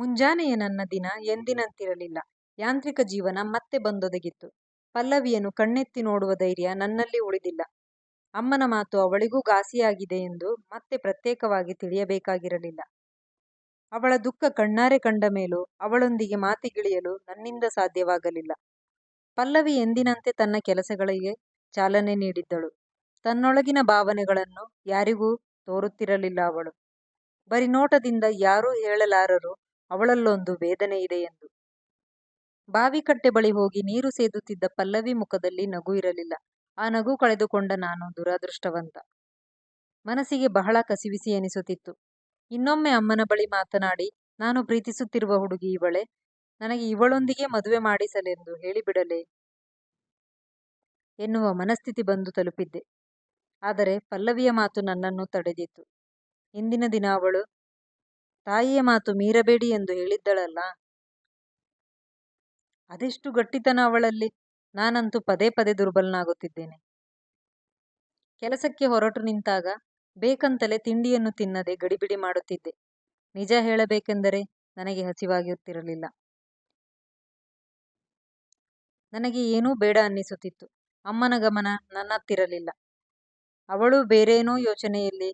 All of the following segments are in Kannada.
ಮುಂಜಾನೆಯ ನನ್ನ ದಿನ ಎಂದಿನಂತಿರಲಿಲ್ಲ. ಯಾಂತ್ರಿಕ ಜೀವನ ಮತ್ತೆ ಬಂದೊದಗಿತ್ತು. ಪಲ್ಲವಿಯನ್ನು ಕಣ್ಣೆತ್ತಿ ನೋಡುವ ಧೈರ್ಯ ನನ್ನಲ್ಲಿ ಉಳಿದಿಲ್ಲ. ಅಮ್ಮನ ಮಾತು ಅವಳಿಗೂ ಘಾಸಿಯಾಗಿದೆ ಎಂದು ಮತ್ತೆ ಪ್ರತ್ಯೇಕವಾಗಿ ತಿಳಿಯಬೇಕಾಗಿರಲಿಲ್ಲ. ಅವಳ ದುಃಖ ಕಣ್ಣಾರೆ ಕಂಡ ಮೇಲೂ ಅವಳೊಂದಿಗೆ ಮಾತಿಗಿಳಿಯಲು ನನ್ನಿಂದ ಸಾಧ್ಯವಾಗಲಿಲ್ಲ. ಪಲ್ಲವಿ ಎಂದಿನಂತೆ ತನ್ನ ಕೆಲಸಗಳಿಗೆ ಚಾಲನೆ ನೀಡಿದ್ದಳು. ತನ್ನೊಳಗಿನ ಭಾವನೆಗಳನ್ನು ಯಾರಿಗೂ ತೋರುತ್ತಿರಲಿಲ್ಲ ಅವಳು. ಬರಿ ನೋಟದಿಂದ ಯಾರೂ ಹೇಳಲಾರರು ಅವಳಲ್ಲೊಂದು ವೇದನೆಯಿದೆ ಎಂದು. ಬಾವಿಕಟ್ಟೆ ಬಳಿ ಹೋಗಿ ನೀರು ಸೇದುತ್ತಿದ್ದ ಪಲ್ಲವಿ ಮುಖದಲ್ಲಿ ನಗು ಇರಲಿಲ್ಲ. ಆ ನಗು ಕಳೆದುಕೊಂಡ ನಾನು ದುರಾದೃಷ್ಟವಂತ ಮನಸ್ಸಿಗೆ ಬಹಳ ಕಸಿವಿಸಿ ಎನಿಸುತ್ತಿತ್ತು. ಇನ್ನೊಮ್ಮೆ ಅಮ್ಮನ ಬಳಿ ಮಾತನಾಡಿ, ನಾನು ಪ್ರೀತಿಸುತ್ತಿರುವ ಹುಡುಗಿ ಇವಳೆ ನನಗೆ ಇವಳೊಂದಿಗೆ ಮದುವೆ ಮಾಡಿಸಲೆಂದು ಹೇಳಿಬಿಡಲೇ ಎನ್ನುವ ಮನಸ್ಥಿತಿ ಬಂದು ತಲುಪಿದ್ದೆ. ಆದರೆ ಪಲ್ಲವಿಯ ಮಾತು ನನ್ನನ್ನು ತಡೆದಿತ್ತು. ಇಂದಿನ ದಿನ ಅವಳು ತಾಯಿಯ ಮಾತು ಮೀರಬೇಡಿ ಎಂದು ಹೇಳಿದ್ದಳಲ್ಲ. ಅದೆಷ್ಟು ಗಟ್ಟಿತನ ಅವಳಲ್ಲಿ. ನಾನಂತೂ ಪದೇ ಪದೇ ದುರ್ಬಲನಾಗುತ್ತಿದ್ದೇನೆ. ಕೆಲಸಕ್ಕೆ ಹೊರಟು ನಿಂತಾಗ ಬೇಕಂತಲೇ ತಿಂಡಿಯನ್ನು ತಿನ್ನದೆ ಗಡಿಬಿಡಿ ಮಾಡುತ್ತಿದ್ದೆ. ನಿಜ ಹೇಳಬೇಕೆಂದರೆ ನನಗೆ ಹಸಿವಾಗಿರುತ್ತಿರಲಿಲ್ಲ ನನಗೆ ಏನೂ ಬೇಡ ಅನ್ನಿಸುತ್ತಿತ್ತು. ಅಮ್ಮನ ಗಮನ ನನ್ನತ್ತಿರಲಿಲ್ಲ. ಅವಳು ಬೇರೇನೋ ಯೋಚನೆಯಲ್ಲಿ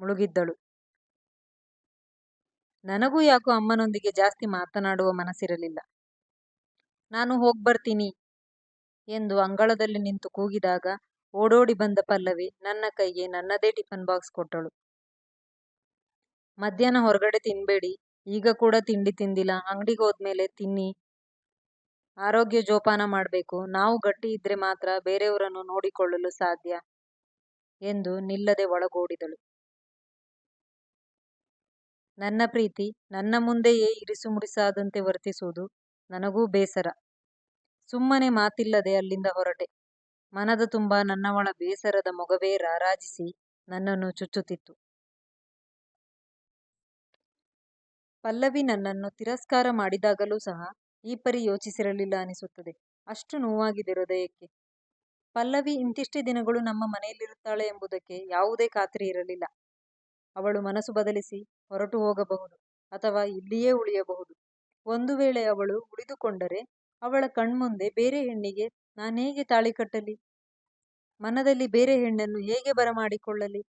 ಮುಳುಗಿದ್ದಳು. ನನಗೂ ಯಾಕೋ ಅಮ್ಮನೊಂದಿಗೆ ಜಾಸ್ತಿ ಮಾತನಾಡುವ ಮನಸ್ಸಿರಲಿಲ್ಲ. ನಾನು ಹೋಗ್ಬರ್ತೀನಿ ಎಂದು ಅಂಗಳದಲ್ಲಿ ನಿಂತು ಕೂಗಿದಾಗ ಓಡೋಡಿ ಬಂದ ಪಲ್ಲವಿ ನನ್ನ ಕೈಗೆ ನನ್ನದೇ ಟಿಫನ್ ಬಾಕ್ಸ್ ಕೊಟ್ಟಳು. ಮಧ್ಯಾಹ್ನ ಹೊರಗಡೆ ತಿನ್ಬೇಡಿ, ಈಗ ಕೂಡ ತಿಂಡಿ ತಿಂದಿಲ್ಲ, ಅಂಗಡಿಗೋದ್ಮೇಲೆ ತಿನ್ನಿ, ಆರೋಗ್ಯ ಜೋಪಾನ ಮಾಡ್ಬೇಕು, ನಾವು ಗಟ್ಟಿ ಇದ್ರೆ ಮಾತ್ರ ಬೇರೆಯವರನ್ನು ನೋಡಿಕೊಳ್ಳಲು ಸಾಧ್ಯ ಎಂದು ನಿಲ್ಲದೆ ಒಳಗೋಡಿದಳು. ನನ್ನ ಪ್ರೀತಿ ನನ್ನ ಮುಂದೆಯೇ ಇರಿಸುಮುರುಸಾದಂತೆ ವರ್ತಿಸುವುದು ನನಗೂ ಬೇಸರ. ಸುಮ್ಮನೆ ಮಾತಿಲ್ಲದೆ ಅಲ್ಲಿಂದ ಹೊರಟೆ. ಮನದ ತುಂಬ ನನ್ನವಳ ಬೇಸರದ ಮೊಗವೇ ರಾರಾಜಿಸಿ ನನ್ನನ್ನು ಚುಚ್ಚುತ್ತಿತ್ತು. ಪಲ್ಲವಿ ನನ್ನನ್ನು ತಿರಸ್ಕಾರ ಮಾಡಿದಾಗಲೂ ಸಹ ಈ ಪರಿ ಯೋಚಿಸಿರಲಿಲ್ಲ ಅನಿಸುತ್ತದೆ. ಅಷ್ಟು ನೋವಾಗಿದೆ ಹೃದಯಕ್ಕೆ. ಪಲ್ಲವಿ ಇಂತಿಷ್ಟೇ ದಿನಗಳು ನಮ್ಮ ಮನೆಯಲ್ಲಿರುತ್ತಾಳೆ ಎಂಬುದಕ್ಕೆ ಯಾವುದೇ ಖಾತ್ರಿ ಇರಲಿಲ್ಲ. ಅವಳು ಮನಸ್ಸು ಬದಲಿಸಿ ಹೊರಟು ಹೋಗಬಹುದು ಅಥವಾ ಇಲ್ಲಿಯೇ ಉಳಿಯಬಹುದು. ಒಂದು ವೇಳೆ ಅವಳು ಉಳಿದುಕೊಂಡರೆ ಅವಳ ಕಣ್ಮುಂದೆ ಬೇರೆ ಹೆಣ್ಣಿಗೆ ನಾನೇಗೆ ತಾಳಿ ಕಟ್ಟಲಿ? ಮನದಲ್ಲಿ ಬೇರೆ ಹೆಣ್ಣನ್ನು ಹೇಗೆ ಬರಮಾಡಿಕೊಳ್ಳಲಿ?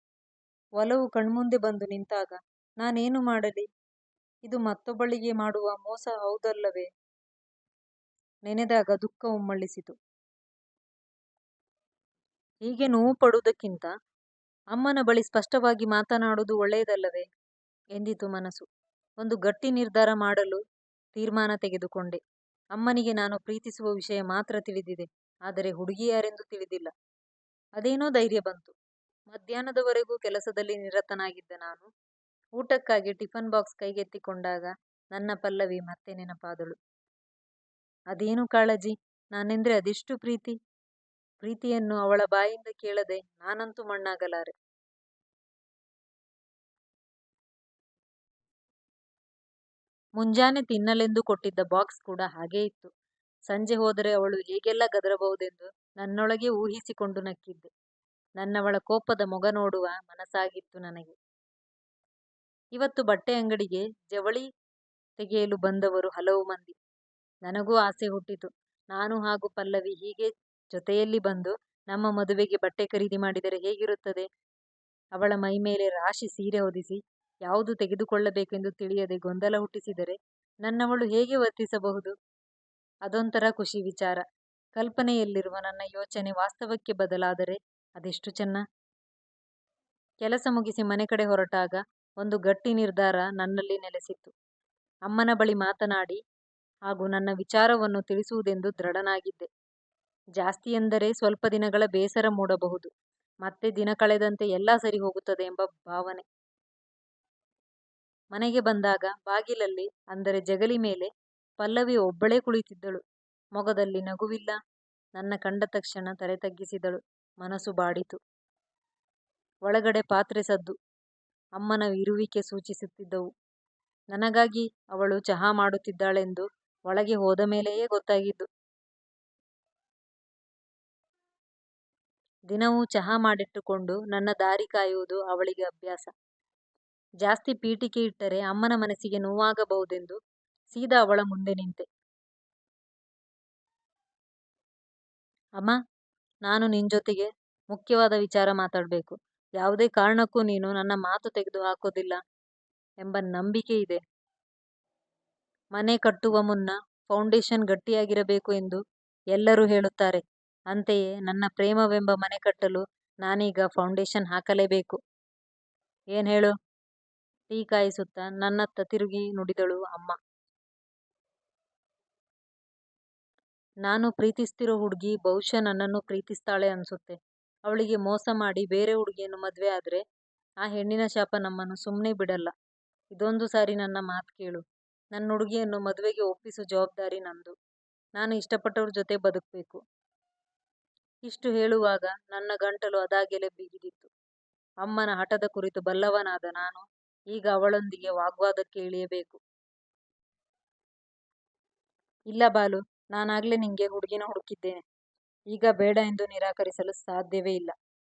ಒಲವು ಕಣ್ಮುಂದೆ ಬಂದು ನಿಂತಾಗ ನಾನೇನು ಮಾಡಲಿ? ಇದು ಮತ್ತೊಬ್ಬಳಿಗೆ ಮಾಡುವ ಮೋಸ ಹೌದಲ್ಲವೇ? ನೆನೆದಾಗ ದುಃಖ ಉಮ್ಮಳಿಸಿತು. ಹೀಗೆ ನೋವು ಪಡುವುದಕ್ಕಿಂತ ಅಮ್ಮನ ಬಳಿ ಸ್ಪಷ್ಟವಾಗಿ ಮಾತನಾಡುವುದು ಒಳ್ಳೆಯದಲ್ಲವೇ? ಎಂದಿತು ಮನಸ್ಸು. ಒಂದು ಗಟ್ಟಿ ನಿರ್ಧಾರ ಮಾಡಲು ತೀರ್ಮಾನ ತೆಗೆದುಕೊಂಡೆ. ಅಮ್ಮನಿಗೆ ನಾನು ಪ್ರೀತಿಸುವ ವಿಷಯ ಮಾತ್ರ ತಿಳಿದಿದೆ. ಆದರೆ ಹುಡುಗಿ ಯಾರೆಂದು ತಿಳಿದಿಲ್ಲ. ಅದೇನೋ ಧೈರ್ಯ ಬಂತು. ಮಧ್ಯಾಹ್ನದವರೆಗೂ ಕೆಲಸದಲ್ಲಿ ನಿರತನಾಗಿದ್ದ ನಾನು ಊಟಕ್ಕಾಗಿ ಟಿಫನ್ ಬಾಕ್ಸ್ ಕೈಗೆತ್ತಿಕೊಂಡಾಗ ನನ್ನ ಪಲ್ಲವಿ ಮತ್ತೆ ನೆನಪಾದಳು. ಅದೇನು ಕಾಳಜಿ, ನಾನೆಂದ್ರೆ ಅದೆಷ್ಟು ಪ್ರೀತಿ. ಪ್ರೀತಿಯನ್ನು ಅವಳ ಬಾಯಿಂದ ಕೇಳದೆ ನಾನಂತೂ ಮಣ್ಣಾಗಲಾರೆ. ಮುಂಜಾನೆ ತಿನ್ನಲೆಂದು ಕೊಟ್ಟಿದ್ದ ಬಾಕ್ಸ್ ಕೂಡ ಹಾಗೇ ಇತ್ತು. ಸಂಜೆ ಹೋದರೆ ಅವಳು ಹೇಗೆಲ್ಲ ಗದರಬಹುದೆಂದು ನನ್ನೊಳಗೆ ಊಹಿಸಿಕೊಂಡು ನಕ್ಕಿದ್ದೆ. ನನ್ನವಳ ಕೋಪದ ಮೊಗ ನೋಡುವ ಮನಸಾಗಿತ್ತು ನನಗೆ. ಇವತ್ತು ಬಟ್ಟೆ ಅಂಗಡಿಗೆ ಜವಳಿ ತೆಗೆಯಲು ಬಂದವರು ಹಲವು ಮಂದಿ. ನನಗೂ ಆಸೆ ಹುಟ್ಟಿತು. ನಾನು ಹಾಗೂ ಪಲ್ಲವಿ ಹೀಗೆ ಜೊತೆಯಲ್ಲಿ ಬಂದು ನಮ್ಮ ಮದುವೆಗೆ ಬಟ್ಟೆ ಖರೀದಿ ಮಾಡಿದರೆ ಹೇಗಿರುತ್ತದೆ? ಅವಳ ಮೈಮೇಲೆ ರಾಶಿ ಸೀರೆ ಹೊದಿಸಿ ಯಾವುದು ತೆಗೆದುಕೊಳ್ಳಬೇಕೆಂದು ತಿಳಿಯದೆ ಗೊಂದಲ ಹುಟ್ಟಿಸಿದರೆ ನನ್ನವಳು ಹೇಗೆ ವರ್ತಿಸಬಹುದು? ಅದೊಂಥರ ಖುಷಿ ವಿಚಾರ. ಕಲ್ಪನೆಯಲ್ಲಿರುವ ನನ್ನ ಯೋಚನೆ ವಾಸ್ತವಕ್ಕೆ ಬದಲಾದರೆ ಅದೆಷ್ಟು ಚೆನ್ನ. ಕೆಲಸ ಮುಗಿಸಿ ಮನೆ ಕಡೆ ಹೊರಟಾಗ ಒಂದು ಗಟ್ಟಿ ನಿರ್ಧಾರ ನನ್ನಲ್ಲಿ ನೆಲೆಸಿತ್ತು. ಅಮ್ಮನ ಬಳಿ ಮಾತನಾಡಿ ಹಾಗೂ ನನ್ನ ವಿಚಾರವನ್ನು ತಿಳಿಸುವುದೆಂದು ದೃಢನಾಗಿದ್ದೆ. ಜಾಸ್ತಿಯೆಂದರೆ ಸ್ವಲ್ಪ ದಿನಗಳ ಬೇಸರ ಮೂಡಬಹುದು. ಮತ್ತೆ ದಿನ ಕಳೆದಂತೆ ಎಲ್ಲ ಸರಿ ಹೋಗುತ್ತದೆ ಎಂಬ ಭಾವನೆ. ಮನೆಗೆ ಬಂದಾಗ ಬಾಗಿಲಲ್ಲಿ ಅಂದರೆ ಜಗಲಿ ಮೇಲೆ ಪಲ್ಲವಿ ಒಬ್ಬಳೇ ಕುಳಿತಿದ್ದಳು. ಮೊಗದಲ್ಲಿ ನಗುವಿಲ್ಲ. ನನ್ನ ಕಂಡ ತಕ್ಷಣ ತಲೆ ತಗ್ಗಿಸಿದಳು. ಮನಸ್ಸು ಬಾಡಿತು. ಒಳಗಡೆ ಪಾತ್ರೆ ಸದ್ದು, ಅಮ್ಮನ ಇರುವಿಕೆ ಸೂಚಿಸುತ್ತಿದ್ದವು. ನನಗಾಗಿ ಅವಳು ಚಹಾ ಮಾಡುತ್ತಿದ್ದಾಳೆಂದು ಒಳಗೆ ಹೋದ ಮೇಲೆಯೇ ಗೊತ್ತಾಗಿದ್ದು. ದಿನವೂ ಚಹಾ ಮಾಡಿಟ್ಟುಕೊಂಡು ನನ್ನ ದಾರಿ ಕಾಯುವುದು ಅವಳಿಗೆ ಅಭ್ಯಾಸ. ಜಾಸ್ತಿ ಪೀಟಿಕೆ ಇಟ್ಟರೆ ಅಮ್ಮನ ಮನಸ್ಸಿಗೆ ನೋವಾಗಬಹುದೆಂದು ಸೀದಾ ಅವಳ ಮುಂದೆ ನಿಂತೆ. ಅಮ್ಮ, ನಾನು ನಿನ್ಜೊತೆಗೆ ಮುಖ್ಯವಾದ ವಿಚಾರ ಮಾತಾಡ್ಬೇಕು. ಯಾವುದೇ ಕಾರಣಕ್ಕೂ ನೀನು ನನ್ನ ಮಾತು ತೆಗೆದು ಹಾಕೋದಿಲ್ಲ ಎಂಬ ನಂಬಿಕೆ ಇದೆ. ಮನೆ ಕಟ್ಟುವ ಮುನ್ನ ಫೌಂಡೇಶನ್ ಗಟ್ಟಿಯಾಗಿರಬೇಕು ಎಂದು ಎಲ್ಲರೂ ಹೇಳುತ್ತಾರೆ. ಅಂತೆಯೇ ನನ್ನ ಪ್ರೇಮವೆಂಬ ಮನೆ ಕಟ್ಟಲು ನಾನೀಗ ಫೌಂಡೇಶನ್ ಹಾಕಲೇಬೇಕು. ಏನ್ ಹೇಳು? ಟೀ ಕಾಯಿಸುತ್ತಾ ನನ್ನತ್ತ ತಿರುಗಿ ನುಡಿದಳು ಅಮ್ಮ. ನಾನು ಪ್ರೀತಿಸ್ತಿರೋ ಹುಡುಗಿ ಬಹುಶಃ ನನ್ನನ್ನು ಪ್ರೀತಿಸ್ತಾಳೆ ಅನ್ಸುತ್ತೆ. ಅವಳಿಗೆ ಮೋಸ ಮಾಡಿ ಬೇರೆ ಹುಡುಗಿಯನ್ನು ಮದ್ವೆ ಆದ್ರೆ ಆ ಹೆಣ್ಣಿನ ಶಾಪ ನಮ್ಮನ್ನು ಸುಮ್ಮನೆ ಬಿಡಲ್ಲ. ಇದೊಂದು ಸಾರಿ ನನ್ನ ಮಾತು ಕೇಳು. ನನ್ನ ಹುಡುಗಿಯನ್ನು ಮದುವೆಗೆ ಒಪ್ಪಿಸೋ ಜವಾಬ್ದಾರಿ ನಂದು. ನಾನು ಇಷ್ಟಪಟ್ಟವ್ರ ಜೊತೆ ಬದುಕ್ಬೇಕು. ಇಷ್ಟು ಹೇಳುವಾಗ ನನ್ನ ಗಂಟಲು ಅದಾಗೆಲೇ ಬಿಗಿದಿತ್ತು. ಅಮ್ಮನ ಹಠದ ಕುರಿತು ಬಲ್ಲವನಾದ ನಾನು ಈಗ ಅವಳೊಂದಿಗೆ ವಾಗ್ವಾದಕ್ಕೆ ಇಳಿಯಬೇಕು. ಇಲ್ಲ ಬಾಲು, ನಾನಾಗ್ಲೇ ನಿಂಗೆ ಹುಡುಗಿನ ಹುಡುಕಿದ್ದೇನೆ. ಈಗ ಬೇಡ ಎಂದು ನಿರಾಕರಿಸಲು ಸಾಧ್ಯವೇ ಇಲ್ಲ.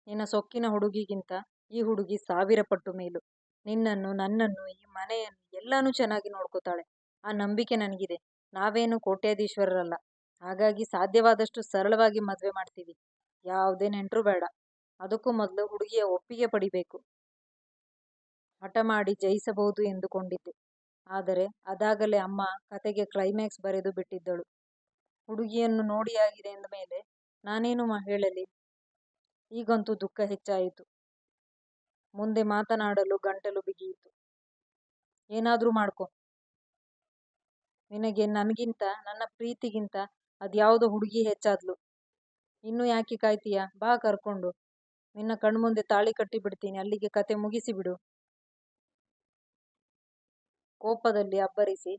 ನಿನ್ನ ಸೊಕ್ಕಿನ ಹುಡುಗಿಗಿಂತ ಈ ಹುಡುಗಿ ಸಾವಿರ ಪಟ್ಟು ಮೇಲು. ನಿನ್ನನ್ನು, ನನ್ನನ್ನು, ಈ ಮನೆಯನ್ನು ಎಲ್ಲಾನು ಚೆನ್ನಾಗಿ ನೋಡ್ಕೋತಾಳೆ. ಆ ನಂಬಿಕೆ ನನಗಿದೆ. ನಾವೇನು ಕೋಟ್ಯಾಧೀಶ್ವರರಲ್ಲ. ಹಾಗಾಗಿ ಸಾಧ್ಯವಾದಷ್ಟು ಸರಳವಾಗಿ ಮದುವೆ ಮಾಡ್ತೀವಿ. ಯಾವುದೇ ನೆಂಟರು ಬೇಡ. ಅದಕ್ಕೂ ಮೊದಲು ಹುಡುಗಿಯ ಒಪ್ಪಿಗೆ ಪಡಿಬೇಕು ಹಠ ಮಾಡಿ ಜಯಿಸಬಹುದು ಎಂದುಕೊಂಡಿದ್ದೆ. ಆದರೆ ಅದಾಗಲೇ ಅಮ್ಮ ಕತೆಗೆ ಕ್ಲೈಮ್ಯಾಕ್ಸ್ ಬರೆದು ಬಿಟ್ಟಿದ್ದಳು. ಹುಡುಗಿಯನ್ನು ನೋಡಿ ನೋಡಿಯಾಗಿದೆ ಎಂದ್ಮೇಲೆ ನಾನೇನು ಹೇಳಲಿ? ಈಗಂತೂ ದುಃಖ ಹೆಚ್ಚಾಯಿತು. ಮುಂದೆ ಮಾತನಾಡಲು ಗಂಟಲು ಬಿಗಿಯಿತು. ಏನಾದರೂ ಮಾಡ್ಕೊ ನಿನಗೆ ನನಗಿಂತ, ನನ್ನ ಪ್ರೀತಿಗಿಂತ ಅದ್ಯಾವ್ದೋ ಹುಡುಗಿ ಹೆಚ್ಚಾದ್ಲು. ಇನ್ನು ಯಾಕೆ ಕಾಯ್ತೀಯ? ಬಾ ಕರ್ಕೊಂಡು. ನಿನ್ನ ಕಣ್ಮುಂದೆ ತಾಳಿ ಕಟ್ಟಿಬಿಡ್ತೀನಿ ಅಲ್ಲಿಗೆ ಕತೆ ಮುಗಿಸಿಬಿಡು. ಕೋಪದಲ್ಲಿ ಅಬ್ಬರಿಸಿ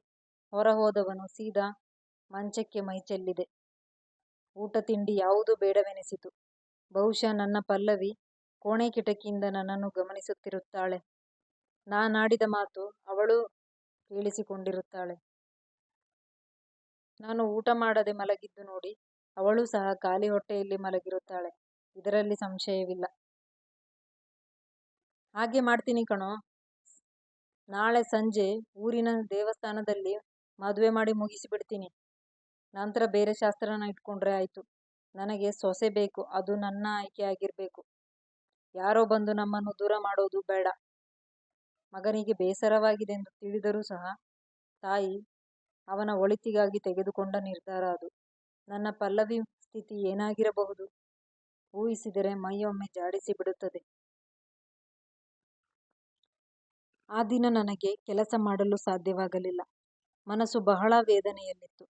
ಹೊರಹೋದವನು ಸೀದಾ ಮಂಚಕ್ಕೆ ಮೈಚೆಲ್ಲಿದೆ. ಊಟ ತಿಂಡಿ ಯಾವುದೂ ಬೇಡವೆನಿಸಿತು. ಬಹುಶಃ ನನ್ನ ಪಲ್ಲವಿ ಕೋಣೆ ಕಿಟಕಿಯಿಂದ ನನ್ನನ್ನು ಗಮನಿಸುತ್ತಿರುತ್ತಾಳೆ. ನಾನಾಡಿದ ಮಾತು ಅವಳು ಕೇಳಿಸಿಕೊಂಡಿರುತ್ತಾಳೆ. ನಾನು ಊಟ ಮಾಡದೆ ಮಲಗಿದ್ದು ನೋಡಿ, ಅವಳು ಸಹ ಖಾಲಿ ಹೊಟ್ಟೆಯಲ್ಲಿ ಮಲಗಿರುತ್ತಾಳೆ. ಇದರಲ್ಲಿ ಸಂಶಯವಿಲ್ಲ. ಹಾಗೆ ಮಾಡ್ತೀನಿ ಕಣೋ. ನಾಳೆ ಸಂಜೆ ಊರಿನ ದೇವಸ್ಥಾನದಲ್ಲಿ ಮದುವೆ ಮಾಡಿ ಮುಗಿಸಿಬಿಡ್ತೀನಿ. ನಂತರ ಬೇರೆ ಶಾಸ್ತ್ರನ ಇಟ್ಕೊಂಡ್ರೆ ಆಯ್ತು. ನನಗೆ ಸೊಸೆ ಬೇಕು. ಅದು ನನ್ನ ಆಯ್ಕೆ ಆಗಿರಬೇಕು ಯಾರೋ ಬಂದು ನಮ್ಮನ್ನು ದೂರ ಮಾಡೋದು ಬೇಡ. ಮಗನಿಗೆ ಬೇಸರವಾಗಿದೆ ಎಂದು ತಿಳಿದರೂ ಸಹ ತಾಯಿ ಅವನ ಒಳಿತಿಗಾಗಿ ತೆಗೆದುಕೊಂಡ ನಿರ್ಧಾರ ಅದು. ನನ್ನ ಪಲ್ಲವಿ ಸ್ಥಿತಿ ಏನಾಗಿರಬಹುದು? ಊಹಿಸಿದರೆ ಮೈಯೊಮ್ಮೆ ಜಾಡಿಸಿಬಿಡುತ್ತದೆ. ಆ ದಿನ ನನಗೆ ಕೆಲಸ ಮಾಡಲು ಸಾಧ್ಯವಾಗಲಿಲ್ಲ. ಮನಸ್ಸು ಬಹಳ ವೇದನೆಯಲ್ಲಿತ್ತು.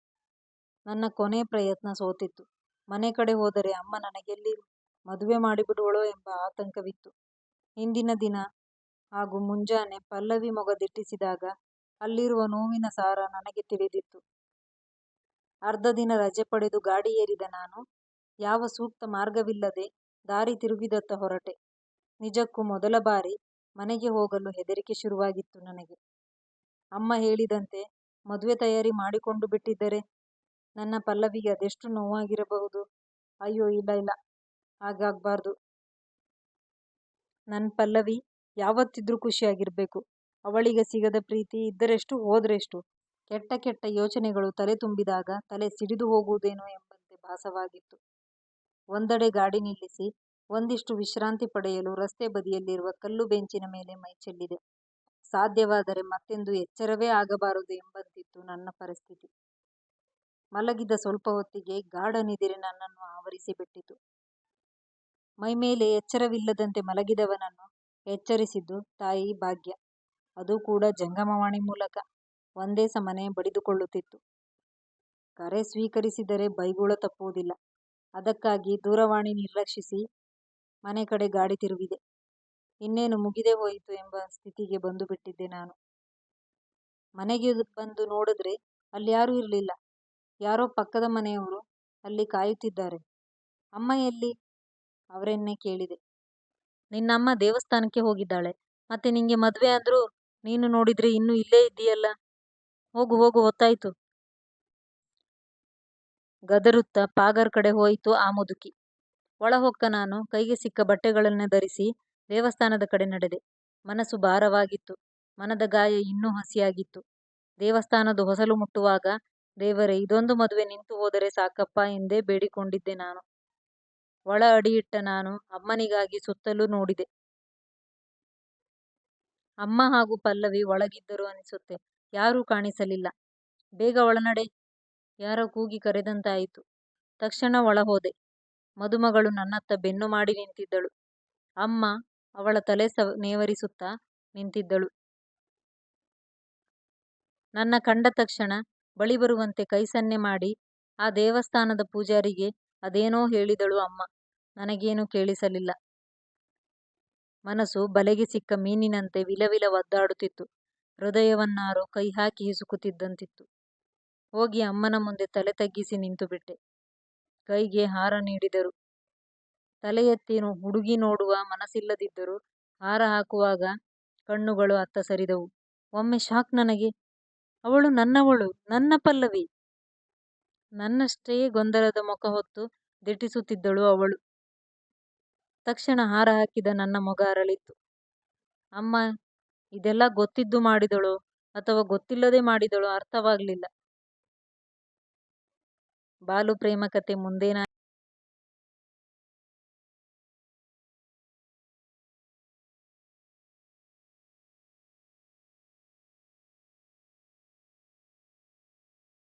ನನ್ನ ಕೊನೆ ಪ್ರಯತ್ನ ಸೋತಿತ್ತು. ಮನೆ ಕಡೆ ಹೋದರೆ ಅಮ್ಮ ನನಗೆಲ್ಲಿ ಮದುವೆ ಮಾಡಿಬಿಡುವಳೋ ಎಂಬ ಆತಂಕವಿತ್ತು. ಹಿಂದಿನ ದಿನ ಹಾಗೂ ಮುಂಜಾನೆ ಪಲ್ಲವಿ ಮೊಗ ದಿಟ್ಟಿಸಿದಾಗ ಅಲ್ಲಿರುವ ನೋವಿನ ಸಾರ ನನಗೆ ತಿಳಿದಿತ್ತು. ಅರ್ಧ ದಿನ ರಜೆ ಪಡೆದು ಗಾಡಿ ಏರಿದ ನಾನು ಯಾವ ಸೂಕ್ತ ಮಾರ್ಗವಿಲ್ಲದೆ ದಾರಿ ತಿರುಗಿದತ್ತ ಹೊರಟೆ. ನಿಜಕ್ಕೂ ಮೊದಲ ಬಾರಿ ಮನೆಗೆ ಹೋಗಲು ಹೆದರಿಕೆ ಶುರುವಾಗಿತ್ತು ನನಗೆ. ಅಮ್ಮ ಹೇಳಿದಂತೆ ಮದುವೆ ತಯಾರಿ ಮಾಡಿಕೊಂಡು ಬಿಟ್ಟಿದ್ದರೆ ನನ್ನ ಪಲ್ಲವಿಗೆ ಅದೆಷ್ಟು ನೋವಾಗಿರಬಹುದು? ಅಯ್ಯೋ, ಇಲ್ಲ ಇಲ್ಲ, ಹಾಗಾಗಬಾರ್ದು ನನ್ನ ಪಲ್ಲವಿ ಯಾವತ್ತಿದ್ರೂ ಖುಷಿಯಾಗಿರ್ಬೇಕು. ಅವಳೀಗ ಸಿಗದ ಪ್ರೀತಿ ಇದ್ದರೆಷ್ಟು ಹೋದರೆಷ್ಟು ಕೆಟ್ಟ ಕೆಟ್ಟ ಯೋಚನೆಗಳು ತಲೆ ತುಂಬಿದಾಗ ತಲೆ ಸಿಡಿದು ಹೋಗುವುದೇನೋ ಎಂಬಂತೆ ಭಾಸವಾಗಿತ್ತು. ಒಂದೆಡೆ ಗಾಡಿ ನಿಲ್ಲಿಸಿ ಒಂದಿಷ್ಟು ವಿಶ್ರಾಂತಿ ಪಡೆಯಲು ರಸ್ತೆ ಬದಿಯಲ್ಲಿರುವ ಕಲ್ಲು ಬೆಂಚಿನ ಮೇಲೆ ಮೈಚೆಲ್ಲಿದೆ. ಸಾಧ್ಯವಾದರೆ ಮತ್ತೆಂದು ಎಚ್ಚರವೇ ಆಗಬಾರದು ಎಂಬಂತಿತ್ತು ನನ್ನ ಪರಿಸ್ಥಿತಿ. ಮಲಗಿದ ಸ್ವಲ್ಪ ಹೊತ್ತಿಗೆ ಗಾಢ ನಿದಿರೆ ನನ್ನನ್ನು ಆವರಿಸಿಬಿಟ್ಟಿತು. ಮೈಮೇಲೆ ಎಚ್ಚರವಿಲ್ಲದಂತೆ ಮಲಗಿದವನನ್ನು ಎಚ್ಚರಿಸಿದ್ದು ತಾಯಿ ಭಾಗ್ಯ. ಅದೂ ಕೂಡ ಜಂಗಮವಾಣಿ ಮೂಲಕ. ಒಂದೇ ಸಮನೆ ಬಡಿದುಕೊಳ್ಳುತ್ತಿತ್ತು. ಕರೆ ಸ್ವೀಕರಿಸಿದರೆ ಬೈಗುಳ ತಪ್ಪುವುದಿಲ್ಲ. ಅದಕ್ಕಾಗಿ ದೂರವಾಣಿ ನಿರ್ಲಕ್ಷಿಸಿ ಮನೆ ಕಡೆ ಗಾಡಿ ತಿರುವಿದೆ. ಇನ್ನೇನು ಮುಗಿದೇ ಹೋಯಿತು ಎಂಬ ಸ್ಥಿತಿಗೆ ಬಂದುಬಿಟ್ಟಿದ್ದೆ ನಾನು. ಮನೆಗೆ ಬಂದು ನೋಡಿದ್ರೆ ಅಲ್ಲಿ ಯಾರೂ ಇರಲಿಲ್ಲ ಯಾರೋ ಪಕ್ಕದ ಮನೆಯವರು ಅಲ್ಲಿ ಕಾಯುತ್ತಿದ್ದಾರೆ. ಅಮ್ಮ ಎಲ್ಲಿ? ಅವರನ್ನೇ ಕೇಳಿದೆ. ನಿನ್ನಮ್ಮ ದೇವಸ್ಥಾನಕ್ಕೆ ಹೋಗಿದ್ದಾಳೆ. ಮತ್ತೆ ನಿಂಗೆ ಮದುವೆ ಆದ್ರೂ ನೀನು ನೋಡಿದ್ರೆ ಇನ್ನೂ ಇಲ್ಲೇ ಇದ್ದೀಯಲ್ಲ. ಹೋಗು ಹೋಗು, ಹೊತ್ತಾಯ್ತು. ಗದರುತ್ತಾ ಪಾಗರ್ ಕಡೆ ಹೋಯಿತು ಆ ಮುದುಕಿ. ಒಳ ಹೊಕ್ಕ ನಾನು, ಕೈಗೆ ಸಿಕ್ಕ ಬಟ್ಟೆಗಳನ್ನು ಧರಿಸಿ ದೇವಸ್ಥಾನದ ಕಡೆ ನಡೆದೆ. ಮನಸ್ಸು ಭಾರವಾಗಿತ್ತು. ಮನದ ಗಾಯ ಇನ್ನೂ ಹಸಿಯಾಗಿತ್ತು. ದೇವಸ್ಥಾನದ ಹೊಸಲು ಮುಟ್ಟುವಾಗ, ದೇವರೇ, ಇದೊಂದು ಮದುವೆ ನಿಂತು ಹೋದರೆ ಸಾಕಪ್ಪ ಎಂದೇ ಬೇಡಿಕೊಂಡಿದ್ದೆ ನಾನು. ಒಳ ಅಡಿಯಿಟ್ಟ ನಾನು ಅಮ್ಮನಿಗಾಗಿ ಸುತ್ತಲೂ ನೋಡಿದೆ. ಅಮ್ಮ ಹಾಗೂ ಪಲ್ಲವಿ ಒಳಗಿದ್ದರು ಅನಿಸುತ್ತೆ. ಯಾರೂ ಕಾಣಿಸಲಿಲ್ಲ. ಬೇಗ ಒಳನಡೆ ಯಾರೋ ಕೂಗಿ ಕರೆದಂತಾಯಿತು. ತಕ್ಷಣ ಒಳಹೋದೆ. ಮದುಮಗಳು ನನ್ನತ್ತ ಬೆನ್ನು ಮಾಡಿ ನಿಂತಿದ್ದಳು. ಅಮ್ಮ ಅವಳ ತಲೆ ನೇವರಿಸುತ್ತಾ ನಿಂತಿದ್ದಳು. ನನ್ನ ಕಂಡ ತಕ್ಷಣ ಬಳಿ ಬರುವಂತೆ ಕೈ ಸನ್ನೆ ಮಾಡಿ ಆ ದೇವಸ್ಥಾನದ ಪೂಜಾರಿಗೆ ಅದೇನೋ ಹೇಳಿದಳು ಅಮ್ಮ. ನನಗೇನೂ ಕೇಳಿಸಲಿಲ್ಲ. ಮನಸ್ಸು ಬಲೆಗೆ ಸಿಕ್ಕ ಮೀನಿನಂತೆ ವಿಲವಿಲ ಒದ್ದಾಡುತ್ತಿತ್ತು. ಹೃದಯವನ್ನಾರೋ ಕೈ ಹಾಕಿ ಹಿಸುಕುತ್ತಿದ್ದಂತಿತ್ತು. ಹೋಗಿ ಅಮ್ಮನ ಮುಂದೆ ತಲೆ ತಗ್ಗಿಸಿ ನಿಂತುಬಿಟ್ಟೆ. ಕೈಗೆ ಹಾರ ನೀಡಿದರು. ತಲೆ ಎತ್ತಿ ಹುಡುಗಿ ನೋಡುವ ಮನಸ್ಸಿಲ್ಲದಿದ್ದರೂ ಹಾರ ಹಾಕುವಾಗ ಕಣ್ಣುಗಳು ಅತ್ತ ಸರಿದವು. ಒಮ್ಮೆ ಶಾಕ್ ನನಗೆ. ಅವಳು ನನ್ನವಳು, ನನ್ನ ಪಲ್ಲವಿ. ನನ್ನಷ್ಟೇ ಗೊಂದಲದ ಮುಖ ಹೊತ್ತು ದಿಟ್ಟಿಸುತ್ತಿದ್ದಳು ಅವಳು. ತಕ್ಷಣ ಹಾರ ಹಾಕಿದ ನನ್ನ ಮೊಗ ಅರಳಿತು. ಅಮ್ಮ, ಇದೆಲ್ಲ ಗೊತ್ತಿದ್ದು ಮಾಡಿದಳೋ ಅಥವಾ ಗೊತ್ತಿಲ್ಲದೆ ಮಾಡಿದಳೋ ಅರ್ಥವಾಗಲಿಲ್ಲ ಬಾಲು ಪ್ರೇಮ ಕಥೆ ಮುಂದೇನಾಯಿತು?